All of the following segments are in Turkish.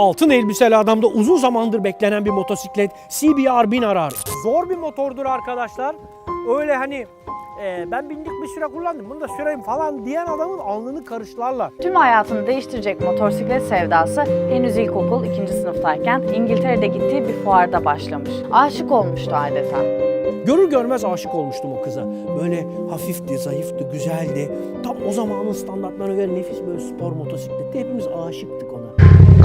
Altın elbiseli adamda uzun zamandır beklenen bir motosiklet CBR 1000 arar. Zor bir motordur arkadaşlar. Öyle hani e, ben bindik bir süre kullandım bunu da süreyim falan diyen adamın alnını karışlarlar. Tüm hayatını değiştirecek motosiklet sevdası henüz ilkokul 2. sınıftayken İngiltere'de gittiği bir fuarda başlamış. Aşık olmuştu adeta. Görür görmez aşık olmuştum o kıza. Böyle hafifti, zayıftı, güzeldi. Tam o zamanın standartlarına göre nefis böyle spor motosikleti. Hepimiz aşıktık ona.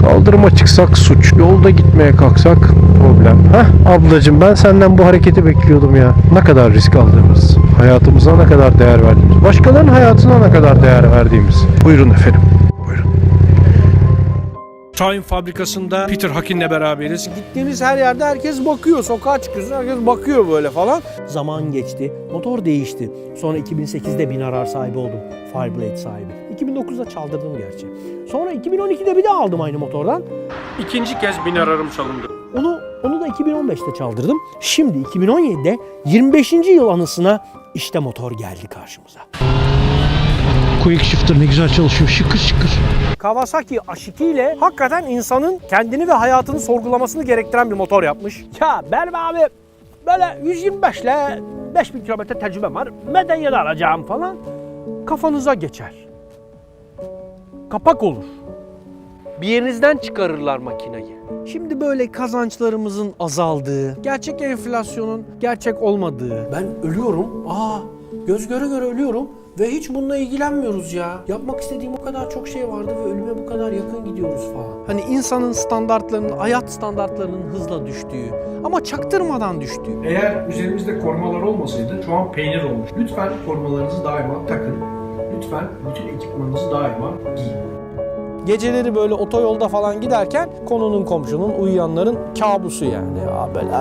Kaldırıma çıksak suç, yolda gitmeye kalksak problem. Heh ablacığım ben senden bu hareketi bekliyordum ya. Ne kadar risk aldığımız, hayatımıza ne kadar değer verdiğimiz, başkalarının hayatına ne kadar değer verdiğimiz. Buyurun efendim. Time fabrikasında Peter Hakin'le beraberiz. Gittiğimiz her yerde herkes bakıyor. Sokağa çıkıyorsun herkes bakıyor böyle falan. Zaman geçti. Motor değişti. Sonra 2008'de bin arar sahibi oldum. Fireblade sahibi. 2009'da çaldırdım gerçi. Sonra 2012'de bir daha aldım aynı motordan. İkinci kez bin ararım çalındı. Onu onu da 2015'te çaldırdım. Şimdi 2017'de 25. yıl anısına işte motor geldi karşımıza. Quick Shifter ne güzel çalışıyor, şıkır şıkır. Kawasaki Ashiki ile hakikaten insanın kendini ve hayatını sorgulamasını gerektiren bir motor yapmış. Ya benim abi böyle 125 ile 5000 kilometre tecrübem var. Medeniyet alacağım falan. Kafanıza geçer. Kapak olur. Bir yerinizden çıkarırlar makinayı. Şimdi böyle kazançlarımızın azaldığı, gerçek enflasyonun gerçek olmadığı. Ben ölüyorum. Aa, göz göre göre ölüyorum ve hiç bununla ilgilenmiyoruz ya. Yapmak istediğim o kadar çok şey vardı ve ölüme bu kadar yakın gidiyoruz falan. Hani insanın standartlarının, hayat standartlarının hızla düştüğü ama çaktırmadan düştüğü. Eğer üzerimizde korumalar olmasaydı şu an peynir olmuş. Lütfen korumalarınızı daima takın. Lütfen bütün ekipmanınızı daima giyin. Geceleri böyle otoyolda falan giderken konunun komşunun uyuyanların kabusu yani. Ya böyle,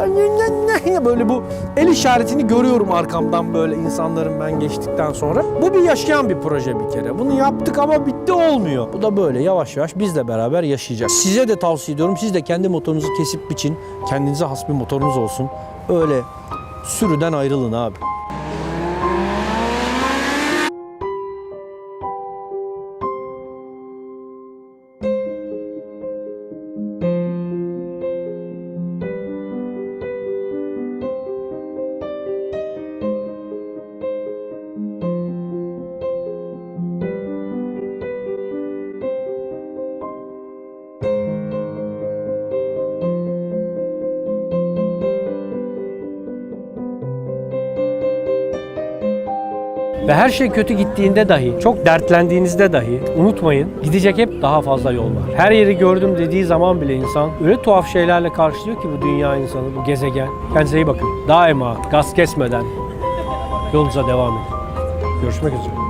böyle bu el işaretini görüyorum arkamdan böyle insanların ben geçtikten sonra. Bu bir yaşayan bir proje bir kere. Bunu yaptık ama bitti olmuyor. Bu da böyle yavaş yavaş bizle beraber yaşayacağız. Size de tavsiye ediyorum. Siz de kendi motorunuzu kesip biçin. Kendinize has bir motorunuz olsun. Öyle sürüden ayrılın abi. Ve her şey kötü gittiğinde dahi, çok dertlendiğinizde dahi unutmayın gidecek hep daha fazla yol var. Her yeri gördüm dediği zaman bile insan öyle tuhaf şeylerle karşılıyor ki bu dünya insanı, bu gezegen. Kendinize iyi bakın. Daima gaz kesmeden yolunuza devam edin. Görüşmek üzere.